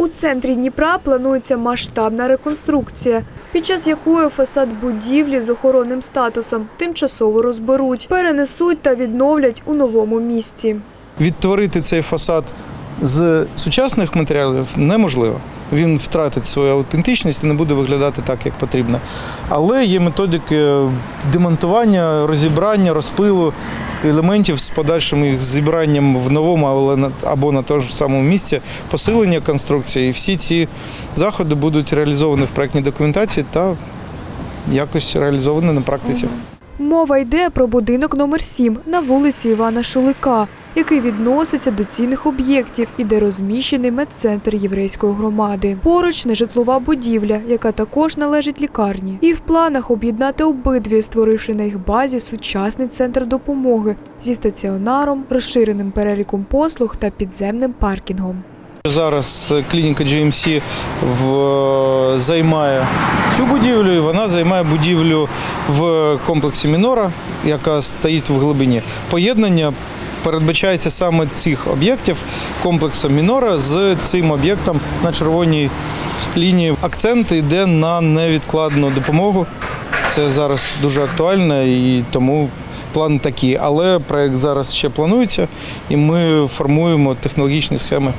У центрі Дніпра планується масштабна реконструкція, під час якої фасад будівлі з охоронним статусом тимчасово розберуть, перенесуть та відновлять у новому місці. Відтворити цей фасад з сучасних матеріалів неможливо. Він втратить свою аутентичність і не буде виглядати так, як потрібно. Але є методики демонтування, розібрання, розпилу елементів з подальшим їх зібранням в новому але на- або на тому ж самому місці, посилення конструкції. І всі ці заходи будуть реалізовані в проєктній документації та якось реалізовані на практиці. Мова йде про будинок номер 7 на вулиці Івана Шулика, який відноситься до цінних об'єктів і де розміщений медцентр єврейської громади. Поруч нежитлова будівля, яка також належить лікарні. І в планах об'єднати обидві, створивши на їх базі сучасний центр допомоги зі стаціонаром, розширеним переліком послуг та підземним паркінгом. Зараз клініка GMC в, займає цю будівлю, і вона займає будівлю в комплексі Мінора, яка стоїть в глибині. Поєднання передбачається саме цих об'єктів комплексу Мінора з цим об'єктом на червоній лінії. Акцент йде на невідкладну допомогу. Це зараз дуже актуально і тому план такий. Але проект зараз ще планується, і ми формуємо технологічні схеми.